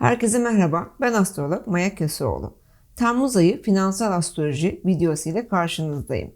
Herkese merhaba, ben astrolog Maya Köseoğlu. Temmuz ayı finansal astroloji videosu ile karşınızdayım.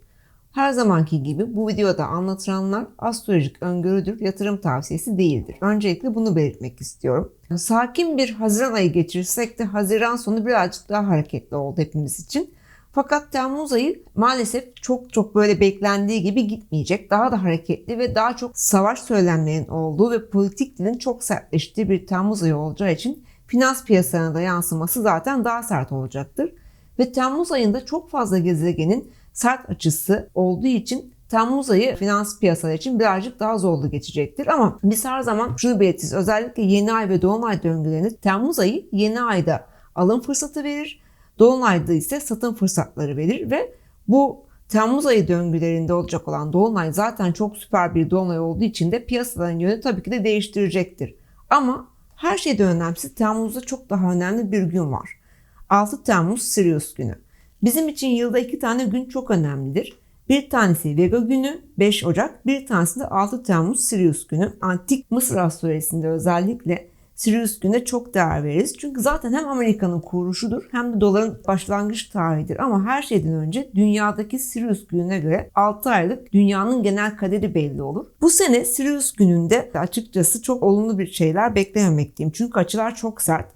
Her zamanki gibi bu videoda anlatılanlar astrolojik öngörüdür, yatırım tavsiyesi değildir. Öncelikle bunu belirtmek istiyorum. Sakin bir Haziran ayı geçirsek de Haziran sonu birazcık daha hareketli oldu hepimiz için. Fakat Temmuz ayı maalesef çok çok böyle beklendiği gibi gitmeyecek. Daha da hareketli ve daha çok savaş söylemlerinin olduğu ve politik dilin çok sertleştiği bir Temmuz ayı olacağı için finans piyasalarına da yansıması zaten daha sert olacaktır. Ve Temmuz ayında çok fazla gezegenin sert açısı olduğu için Temmuz ayı finans piyasaları için birazcık daha zorlu geçecektir. Ama biz her zaman şunu belirtiriz. Özellikle yeni ay ve dolunay döngülerinde Temmuz ayı yeni ayda alım fırsatı verir. Dolunayda ise satım fırsatları verir ve bu Temmuz ayı döngülerinde olacak olan Dolunay zaten çok süper bir Dolunay olduğu için de piyasaların yönü tabii ki de değiştirecektir. Ama her şeyden önemlisi Temmuz'da çok daha önemli bir gün var. 6 Temmuz Sirius günü. Bizim için yılda iki tane gün çok önemlidir. Bir tanesi Vega günü 5 Ocak, bir tanesi de 6 Temmuz Sirius günü. Antik Mısır astrolojisinde özellikle Sirius güne çok değer veririz. Çünkü zaten hem Amerika'nın kuruluşudur hem de doların başlangıç tarihidir. Ama her şeyden önce dünyadaki Sirius gününe göre 6 aylık dünyanın genel kaderi belli olur. Bu sene Sirius gününde açıkçası çok olumlu bir şeyler beklememekteyim. Çünkü açılar çok sert.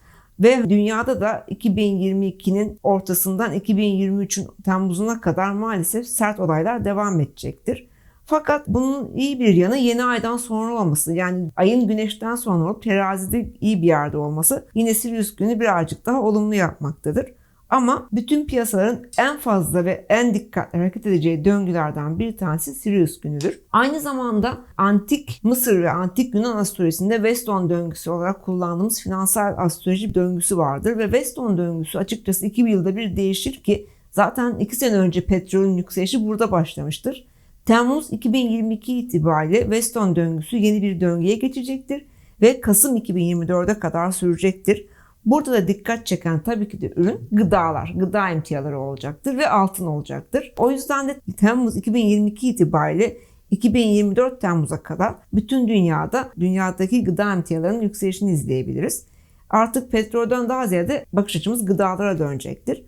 Ve dünyada da 2022'nin ortasından 2023'ün Temmuz'una kadar maalesef sert olaylar devam edecektir. Fakat bunun iyi bir yanı yeni aydan sonra olması. Yani ayın güneşten sonra olup terazide iyi bir yerde olması yine Sirius günü birazcık daha olumlu yapmaktadır. Ama bütün piyasaların en fazla ve en dikkatli hareket edeceği döngülerden bir tanesi Sirius günüdür. Aynı zamanda antik Mısır ve antik Yunan astrolojisinde Weston döngüsü olarak kullandığımız finansal astroloji döngüsü vardır ve Weston döngüsü açıkçası iki yılda bir değişir ki zaten iki sene önce petrolün yükselişi burada başlamıştır. Temmuz 2022 itibariyle Weston döngüsü yeni bir döngüye geçecektir ve Kasım 2024'e kadar sürecektir. Burada da dikkat çeken tabii ki de ürün gıdalar, gıda emtiaları olacaktır ve altın olacaktır. O yüzden de Temmuz 2022 itibariyle 2024 Temmuz'a kadar bütün dünyada dünyadaki gıda emtialarının yükselişini izleyebiliriz. Artık petrolden daha ziyade bakış açımız gıdalara dönecektir.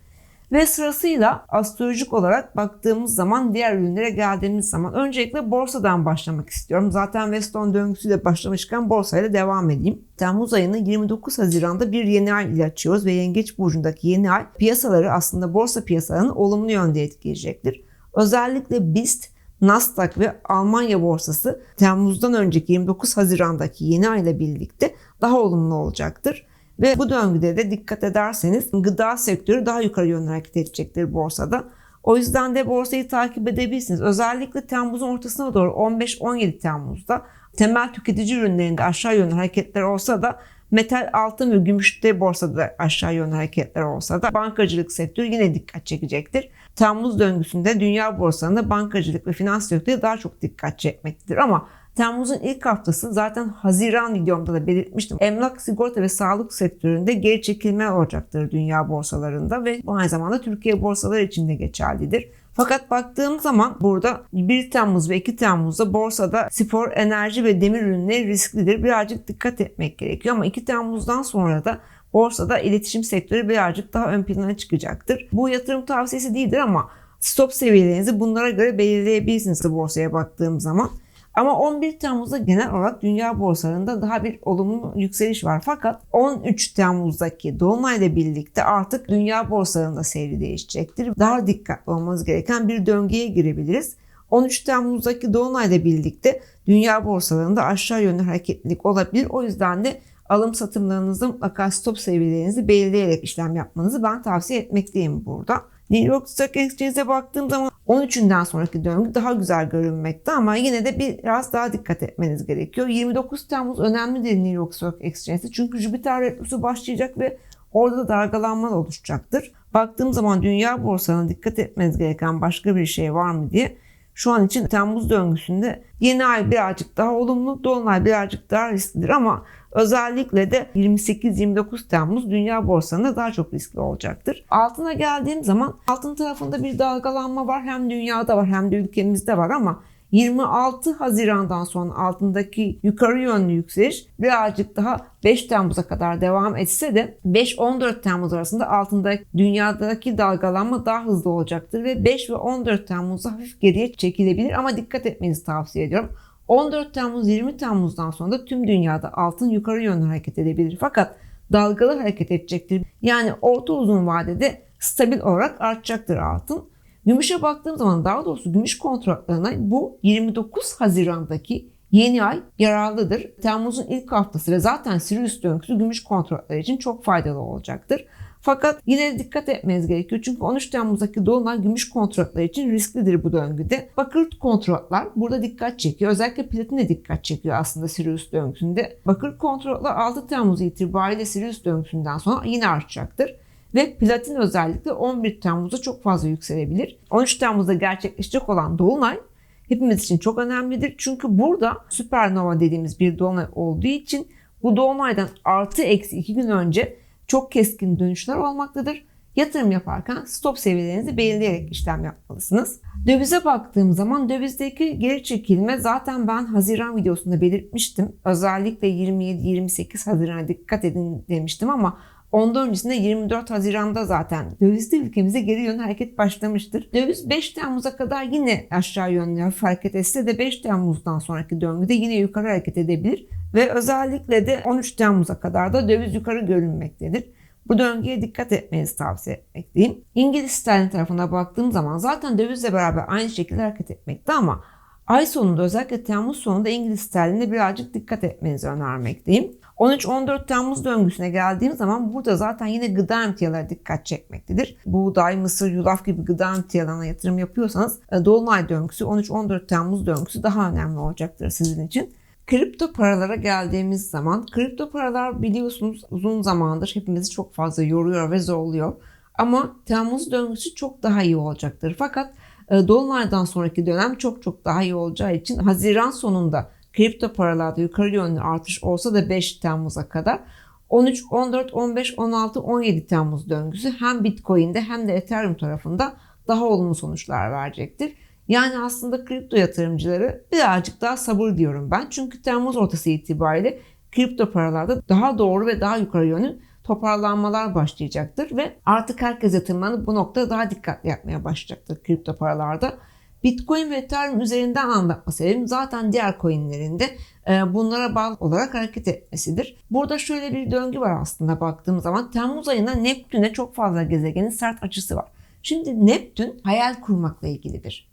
Ve sırasıyla astrolojik olarak baktığımız zaman diğer ürünlere geldiğimiz zaman öncelikle borsadan başlamak istiyorum. Zaten Weston döngüsüyle başlamışken borsayla devam edeyim. Temmuz ayının 29 Haziran'da bir yeni ay ile açıyoruz ve Yengeç Burcu'ndaki yeni ay piyasaları aslında borsa piyasalarını olumlu yönde etkileyecektir. Özellikle BIST, Nasdaq ve Almanya borsası Temmuz'dan önceki 29 Haziran'daki yeni ay ile birlikte daha olumlu olacaktır. Ve bu döngüde de dikkat ederseniz gıda sektörü daha yukarı yönlü hareket edecektir borsada. O yüzden de borsayı takip edebilirsiniz. Özellikle Temmuz'un ortasına doğru 15-17 Temmuz'da temel tüketici ürünlerinde aşağı yönlü hareketler olsa da metal, altın ve gümüşte borsada aşağı yönlü hareketler olsa da bankacılık sektörü yine dikkat çekecektir. Temmuz döngüsünde dünya borsalarında bankacılık ve finans sektörü daha çok dikkat çekmektedir. Ama Temmuz'un ilk haftası zaten Haziran videomda da belirtmiştim. Emlak, sigorta ve sağlık sektöründe geri çekilme olacaktır dünya borsalarında ve bu aynı zamanda Türkiye borsaları için de geçerlidir. Fakat baktığım zaman burada 1 Temmuz ve 2 Temmuz'da borsada spor, enerji ve demir ürünleri risklidir. Birazcık dikkat etmek gerekiyor ama 2 Temmuz'dan sonra da borsada iletişim sektörü birazcık daha ön plana çıkacaktır. Bu yatırım tavsiyesi değildir ama stop seviyelerinizi bunlara göre belirleyebilirsiniz borsaya baktığım zaman. Ama 11 Temmuz'da genel olarak dünya borsalarında daha bir olumlu yükseliş var. Fakat 13 Temmuz'daki Dolunay'la birlikte artık dünya borsalarında seyri değişecektir. Daha dikkatli olmanız gereken bir döngüye girebiliriz. 13 Temmuz'daki Dolunay'la birlikte dünya borsalarında aşağı yönlü hareketlilik olabilir. O yüzden de alım satımlarınızda mutlaka stop seviyelerinizi belirleyerek işlem yapmanızı ben tavsiye etmekteyim burada. New York Stock Exchange'e baktığım zaman 13'ünden sonraki döngü daha güzel görünmekte ama yine de biraz daha dikkat etmeniz gerekiyor. 29 Temmuz önemlidir New York Stock Exchange'de çünkü Jüpiter retrosu başlayacak ve orada da dalgalanmalar oluşacaktır. Baktığım zaman dünya borsalarına dikkat etmeniz gereken başka bir şey var mı diye şu an için Temmuz döngüsünde yeni ay birazcık daha olumlu, dolunay birazcık daha risklidir ama özellikle de 28-29 Temmuz dünya borsalarında daha çok riskli olacaktır. Altına geldiğim zaman altın tarafında bir dalgalanma var. Hem dünyada var hem de ülkemizde var ama 26 Haziran'dan sonra altındaki yukarı yönlü yükseliş birazcık daha 5 Temmuz'a kadar devam etse de 5-14 Temmuz arasında altında dünyadaki dalgalanma daha hızlı olacaktır ve 5 ve 14 Temmuz'da hafif geriye çekilebilir ama dikkat etmenizi tavsiye ediyorum. 14 Temmuz 20 Temmuz'dan sonra da tüm dünyada altın yukarı yönlü hareket edebilir. Fakat dalgalı hareket edecektir. Yani orta uzun vadede stabil olarak artacaktır altın. Gümüşe baktığım zaman daha doğrusu gümüş kontratlarına bu 29 Haziran'daki yeni ay yararlıdır. Temmuz'un ilk haftası ve zaten Sirius döngüsü gümüş kontratları için çok faydalı olacaktır. Fakat yine de dikkat etmeniz gerekiyor. Çünkü 13 Temmuz'daki dolunay gümüş kontratları için risklidir bu döngüde. Bakır kontratlar burada dikkat çekiyor. Özellikle platin de dikkat çekiyor aslında Sirius döngüsünde. Bakır kontratlar 6 Temmuz itibariyle Sirius döngüsünden sonra yine artacaktır. Ve platin özellikle 11 Temmuz'da çok fazla yükselebilir. 13 Temmuz'da gerçekleşecek olan dolunay hepimiz için çok önemlidir. Çünkü burada süpernova dediğimiz bir dolunay olduğu için bu dolunaydan artı eksi 2 gün önce çok keskin dönüşler olmaktadır. Yatırım yaparken stop seviyelerinizi belirleyerek işlem yapmalısınız. Dövize baktığım zaman dövizdeki geri çekilme zaten ben Haziran videosunda belirtmiştim. Özellikle 27-28 Haziran'a dikkat edin demiştim ama Ondan öncesinde 24 Haziran'da zaten dövizde ülkemize geri yön hareket başlamıştır. Döviz 5 Temmuz'a kadar yine aşağı yönlü hareket etse de 5 Temmuz'dan sonraki döngüde yine yukarı hareket edebilir. Ve özellikle de 13 Temmuz'a kadar da döviz yukarı görünmektedir. Bu döngüye dikkat etmenizi tavsiye etmekteyim. İngiliz sterlin tarafına baktığım zaman zaten dövizle beraber aynı şekilde hareket etmekte ama ay sonunda özellikle Temmuz sonunda İngiliz sterline birazcık dikkat etmenizi önermekteyim. 13-14 Temmuz döngüsüne geldiğim zaman burada zaten yine gıda emtiaları dikkat çekmektedir. Buğday, mısır, yulaf gibi gıda emtialarına yatırım yapıyorsanız e, Dolunay döngüsü 13-14 Temmuz döngüsü daha önemli olacaktır sizin için. Kripto paralara geldiğimiz zaman kripto paralar biliyorsunuz uzun zamandır hepimizi çok fazla yoruyor ve zorluyor. Ama Temmuz döngüsü çok daha iyi olacaktır. Fakat Dolunay'dan sonraki dönem çok çok daha iyi olacağı için Haziran sonunda kripto paralarda yukarı yönlü artış olsa da 5 Temmuz'a kadar 13, 14, 15, 16, 17 Temmuz döngüsü hem Bitcoin'de hem de Ethereum tarafında daha olumlu sonuçlar verecektir. Yani aslında kripto yatırımcıları birazcık daha sabır diyorum ben. Çünkü Temmuz ortası itibariyle kripto paralarda daha doğru ve daha yukarı yönlü toparlanmalar başlayacaktır ve artık herkes yatırımlarını bu noktada daha dikkatli yapmaya başlayacaktır kripto paralarda. Bitcoin ve Ethereum üzerinden anlatma sebebim zaten diğer coinlerinde e, bunlara bağlı olarak hareket etmesidir. Burada şöyle bir döngü var aslında baktığım zaman. Temmuz ayında Neptün'e çok fazla gezegenin sert açısı var. Şimdi Neptün hayal kurmakla ilgilidir.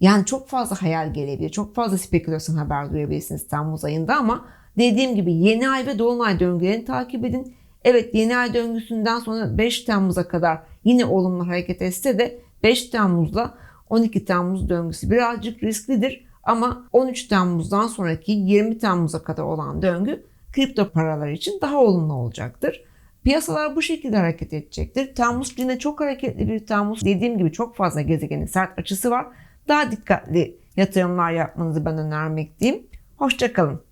Yani çok fazla hayal gelebilir, çok fazla spekülasyon haber duyabilirsiniz Temmuz ayında ama dediğim gibi yeni ay ve dolunay döngülerini takip edin. Evet yeni ay döngüsünden sonra 5 Temmuz'a kadar yine olumlu hareket etse de 5 Temmuz'la 12 Temmuz döngüsü birazcık risklidir ama 13 Temmuz'dan sonraki 20 Temmuz'a kadar olan döngü kripto paralar için daha olumlu olacaktır. Piyasalar bu şekilde hareket edecektir. Temmuz yine çok hareketli bir Temmuz. Dediğim gibi çok fazla gezegenin sert açısı var. Daha dikkatli yatırımlar yapmanızı ben önermekteyim. Hoşçakalın.